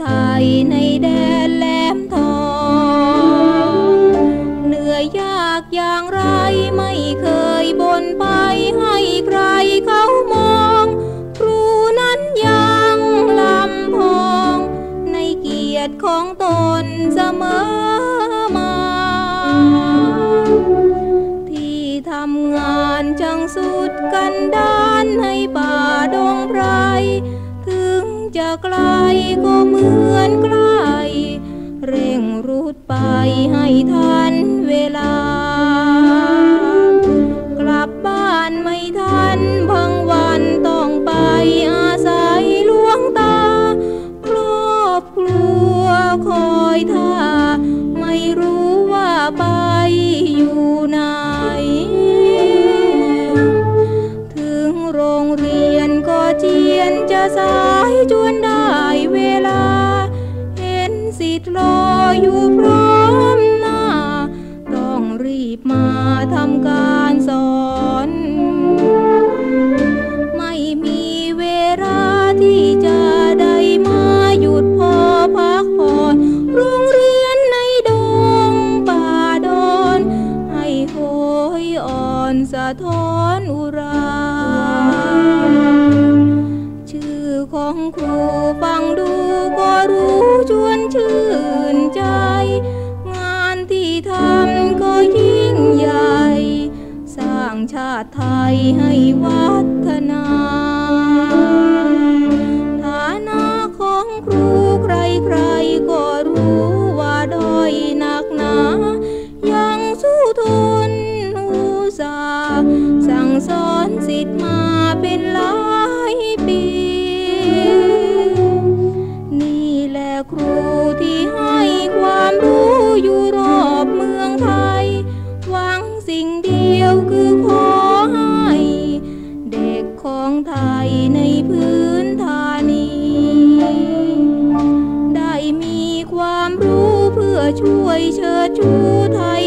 ไทยในแดนแหลมทอง เหนื่อยยากอย่างไรไม่เคยบนไปให้ใครเขามอง ครูนั้นยังลำพอง ในเกียรติของตนเสมอมา ที่ทำงานจังสุดกันดานให้ป ไกลก็เหมือนใกล้เร่งรุดไปให้ทันเวลา กลับบ้านไม่ทันบางวันต้องไปอาศัยลวงตา ครอบครัวคอยท่า ไม่รู้ว่าไปอยู่ไหน ถึงโรงเรียนก็เจียนจะสา อยู่พร้อมหน้า ต้องรีบมาทำการสอน ไม่มีเวลาที่จะได้มาหยุดพอพักผ่อนโรงเรียนในดงป่าดอนให้โหยอ่อนสะท้อนอุรา ของครูฟังดูก็รู้ชวนชื่นใจ งานที่ทำก็ยิ่งใหญ่ สร้างชาติไทยให้วัฒนาฐานะของครูใครๆก็ ช่วยเชิดชูไทย